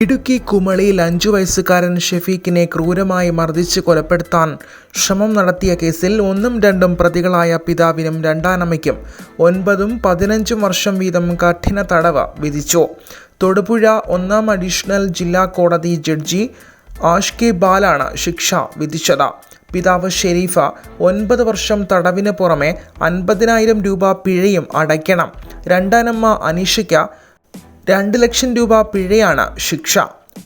ഇടുക്കി കുമളിയിൽ അഞ്ചു വയസ്സുകാരൻ ഷെഫീഖിനെ ക്രൂരമായി മർദ്ദിച്ച് കൊലപ്പെടുത്താൻ ശ്രമം നടത്തിയ കേസിൽ ഒന്നും രണ്ടും പ്രതികളായ പിതാവിനും രണ്ടാനമ്മയ്ക്കും ഒൻപതും പതിനഞ്ചും വർഷം വീതം കഠിന തടവ് വിധിച്ചു. തൊടുപുഴ ഒന്നാം അഡീഷണൽ ജില്ലാ കോടതി ജഡ്ജി ആഷ് കെ ബാലാണ് ശിക്ഷ വിധിച്ചത്. പിതാവ് ഷെരീഫ ഒൻപത് വർഷം തടവിന് പുറമെ അൻപതിനായിരം രൂപ പിഴയും അടയ്ക്കണം. രണ്ടാനമ്മ അനീഷയ്ക്ക് രണ്ട് ലക്ഷം രൂപ പിഴയാണ് ശിക്ഷ.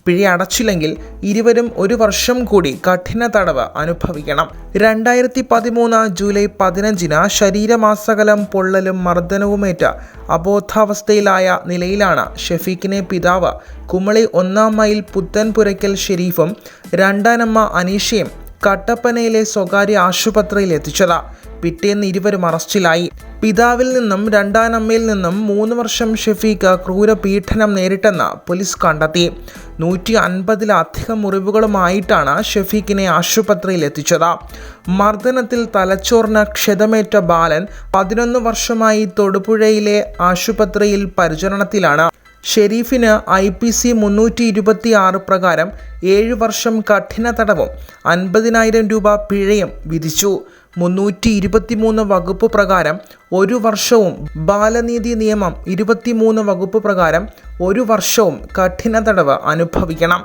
പിഴ അടച്ചില്ലെങ്കിൽ ഇരുവരും ഒരു വർഷം കൂടി കഠിന തടവ് അനുഭവിക്കണം. രണ്ടായിരത്തി പതിമൂന്ന് ജൂലൈ പതിനഞ്ചിന് ശരീരമാസകലം പൊള്ളലും മർദ്ദനവുമേറ്റ് അബോധാവസ്ഥയിലായ നിലയിലാണ് ഷെഫീഖിനെ പിതാവ് കുമളി ഒന്നാം മൈൽ പുത്തൻപുരയ്ക്കൽ ഷെരീഫും രണ്ടാനമ്മ അനീഷയും കട്ടപ്പനയിലെ സ്വകാര്യ ആശുപത്രിയിൽ എത്തിച്ചത് പിറ്റേന്ന് ഇരുവരും അറസ്റ്റിലായി. പിതാവിൽ നിന്നും രണ്ടാനമ്മയിൽ നിന്നും മൂന്ന് വർഷം ഷെഫീഖ് ക്രൂര പീഡനം നേരിട്ടെന്ന് പോലീസ് കണ്ടെത്തി. നൂറ്റി അൻപതിലധികം മുറിവുകളുമായിട്ടാണ് ഷെഫീഖിനെ ആശുപത്രിയിൽ എത്തിച്ചത് മർദ്ദനത്തിൽ തലച്ചോറിന് ക്ഷതമേറ്റ ബാലൻ പതിനൊന്ന് വർഷമായി തൊടുപുഴയിലെ ആശുപത്രിയിൽ പരിചരണത്തിലാണ്. ഷെരീഫിന് ഐ പി സി മുന്നൂറ്റി ഇരുപത്തി ആറ് പ്രകാരം ഏഴ് വർഷം കഠിന തടവും അൻപതിനായിരം രൂപ പിഴയും വിധിച്ചു. മുന്നൂറ്റി ഇരുപത്തിമൂന്ന് വകുപ്പ് പ്രകാരം ഒരു വർഷവും ബാലനീതി നിയമം ഇരുപത്തിമൂന്ന് വകുപ്പ് പ്രകാരം ഒരു വർഷവും കഠിന തടവ് അനുഭവിക്കണം.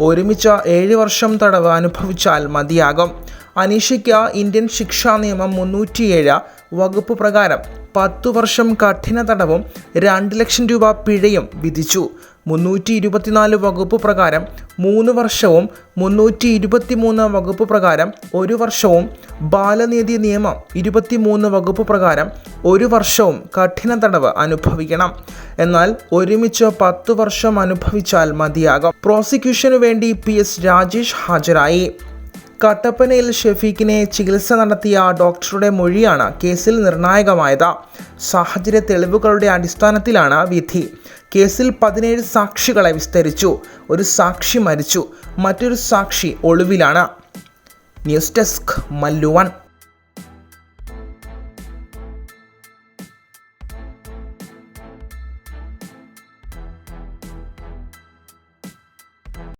ഒരുമിച്ച് ഏഴ് വർഷം തടവ് അനുഭവിച്ചാൽ മതിയാകും. അനീഷയ്ക്ക് ഇന്ത്യൻ ശിക്ഷാ നിയമം മുന്നൂറ്റിയേഴ് വകുപ്പ് പ്രകാരം പത്തു വർഷം കഠിന തടവും രണ്ട് ലക്ഷം രൂപ പിഴയും വിധിച്ചു. മുന്നൂറ്റി ഇരുപത്തിനാല് വകുപ്പ് പ്രകാരം മൂന്ന് വർഷവും മുന്നൂറ്റി ഇരുപത്തിമൂന്ന് വകുപ്പ് പ്രകാരം ഒരു വർഷവും ബാലനീതി നിയമം ഇരുപത്തിമൂന്ന് വകുപ്പ് പ്രകാരം ഒരു വർഷവും കഠിന തടവ് അനുഭവിക്കണം. എന്നാൽ ഒരുമിച്ച് പത്ത് വർഷം അനുഭവിച്ചാൽ മതിയാകും. പ്രോസിക്യൂഷനു വേണ്ടി പി എസ് രാജേഷ് ഹാജരായി. കട്ടപ്പനയിൽ ഷെഫീഖിനെ ചികിത്സ നടത്തിയ ഡോക്ടറുടെ മൊഴിയാണ് കേസിൽ നിർണായകമായത്. സാഹചര്യ തെളിവുകളുടെ അടിസ്ഥാനത്തിലാണ് വിധി. കേസിൽ പതിനേഴ് സാക്ഷികളെ വിസ്തരിച്ചു. ഒരു സാക്ഷി മരിച്ചു. മറ്റൊരു സാക്ഷി ഒളിവിലാണ്. News desk മല്ലുവൺ